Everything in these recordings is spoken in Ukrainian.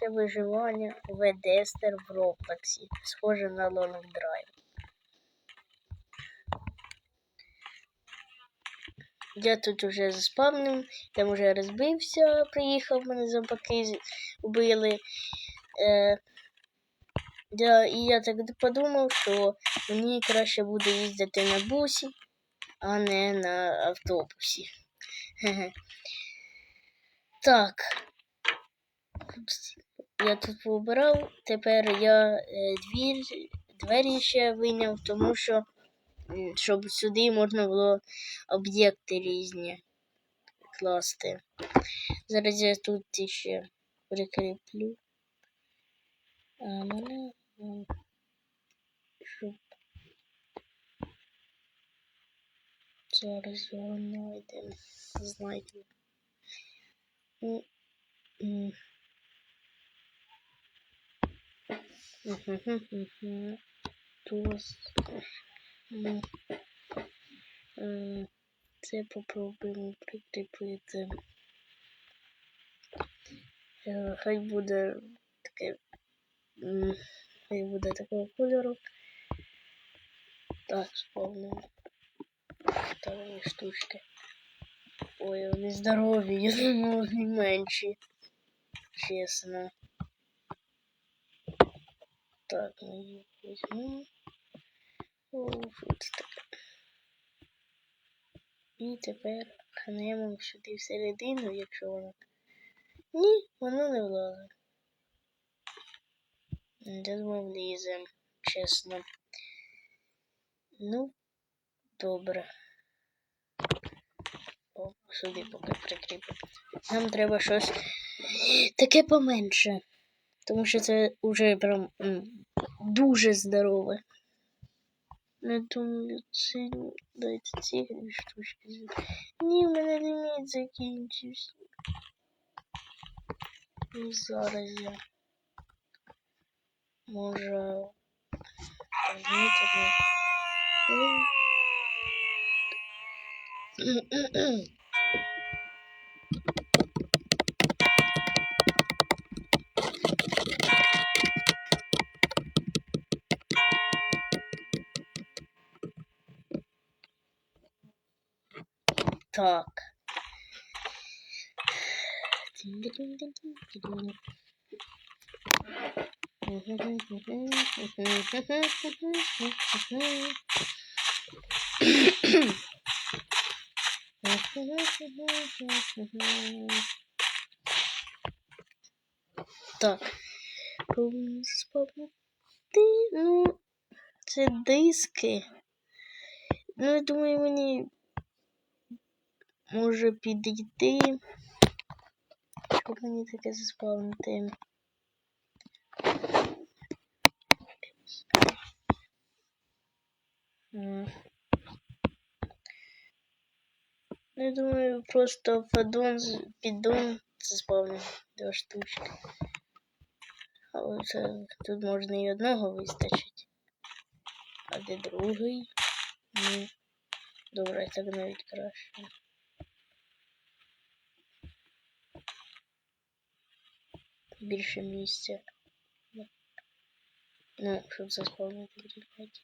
Це виживання в Дестер в Роблоксі. Схоже на Long Drive. Я тут уже заспавнив, там уже розбився, приїхав, мене зомбаки вбили. Е, я, і я так подумав, що мені краще буде їздити на бусі, а не на автобусі. Так. Я тут пообирав, тепер я е, двір, двері ще вийняв, тому що щоб сюди можна було об'єкти різні класти. Зараз я тут ще прикріплю. А мене щоб зараз його знайдемо. Знайдемо. М. Мгм-гм-гм. Тос. Ну, е, Це попробуємо прикріпити. Е, Хай буде таке. Хай буде такого кольору. Так, сповнимо. Второї штучки. Ой, вони здорові, я думав, вони менші. Чесно. Так, ми її візьмемо. О, що це таке? І тепер ханемо сюди всередину, якщо воно. Ні, воно не влазить. Я думав, влізе, чесно. Ну, добре. О, сюди поки прикріпити. Нам треба щось таке поменше. Тому що це вже прям м, дуже здорове. Не думаю, це дайте ці дві штучки. Ні, в мене ліміт закінчився. І зараз я може помітити. Так. Так. Ну, це диски. Ну, я думаю, мені може підійти. Щоб мені таке заспавнити. Ну, я думаю, просто з- піддон заспавнив два штучки. Але це тут можна і одного вистачить. А де другий? Ну, добре, так навіть краще. Більше місця. Ну, щоб заспавнити брикетики.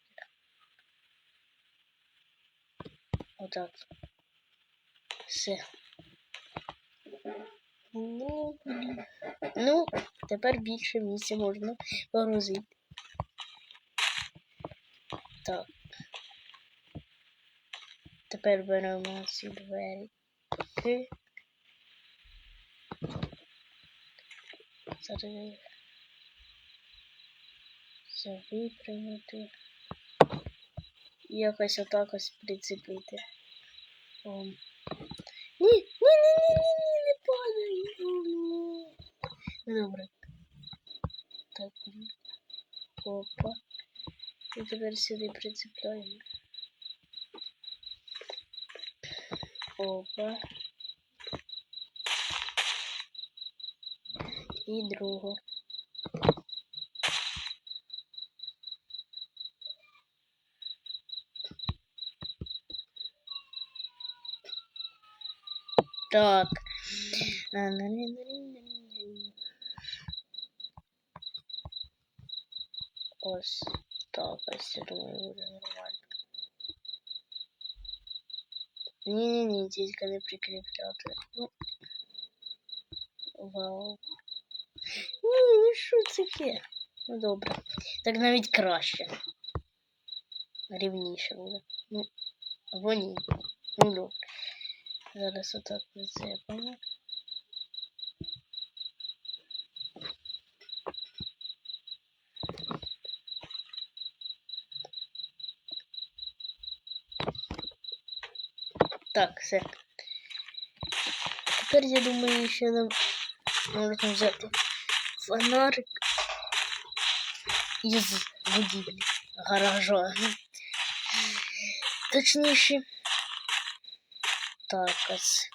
Отак. Все. Ну, блін. Ну, тепер більше місця можна погрузити. Так. Тепер беремо ці двері. Їх все випрямити. І якось отак ось прицепити. О. Ні, ні, ні, ні, ні, ні, не падай. Ну, Добре. Так. Опа. І тепер сюди прицепляємо. Опа. і другу. Так. Ось так, ось я думаю, буде нормально. Не-не-не, здесь когда прикрепляют. Ну, вау. Ні, ну що це таке? Ну добре. Так навіть краще. Рівніше буде. Ну, або ні. Ну добре. Зараз отак прицепимо. Так, все. Тепер я думаю, що нам можна взяти Фонарик із будівлі гаража. Точніше. Так, ось.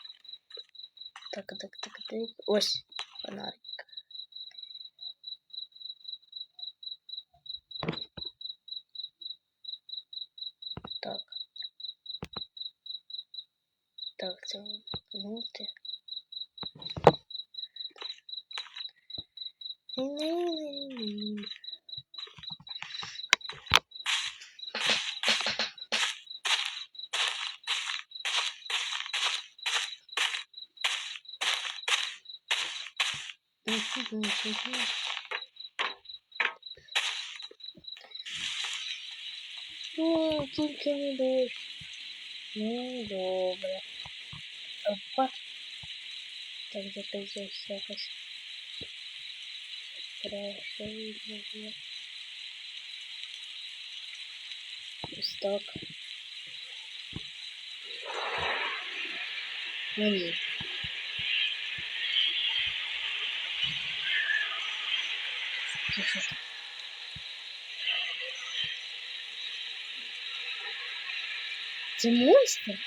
Так, так, так, так. Ось фонарик. Так. Так, це минути. О, тільки не дощ. Ну, добре. Опа. Так, записуюсь якось. Краще видно було. Ось так. Ну ні. Таке? Це монстр?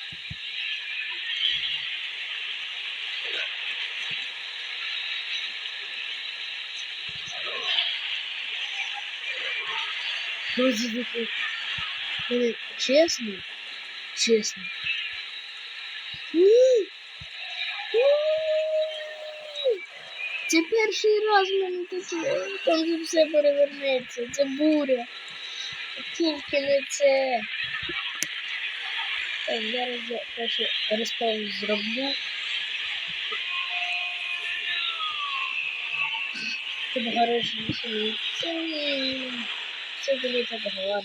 Ну, чесно? Чесно. Ні! Це перший раз мене таке. Там все перевернеться. Це буря. Тільки не це. Так, зараз я перше розпав зроблю. Щоб гараж не. Це ні. Це було так гарно.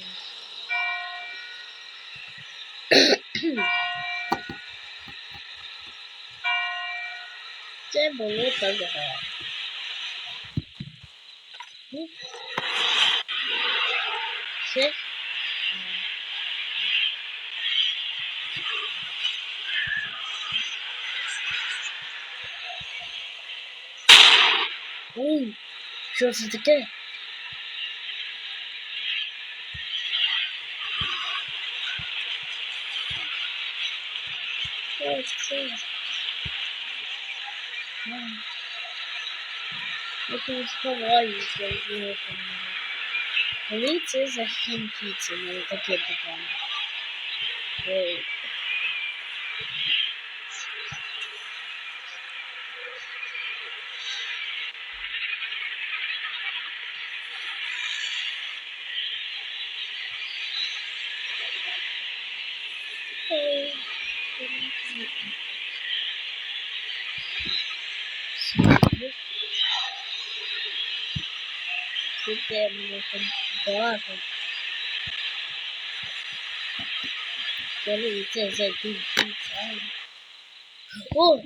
Це було так гарно. Все. Ой, що це таке? Що це? Ай. Я тут сховаюся від нього. Коли це закінчиться, мене таке питання. Ой. Ой. Мені там багато. Коли це закінчиться. О!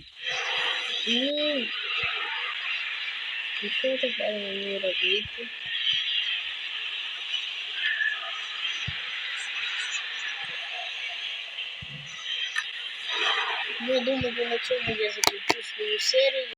Ні. І що тепер мені робити? Я думаю, на цьому я закінчу свою серію.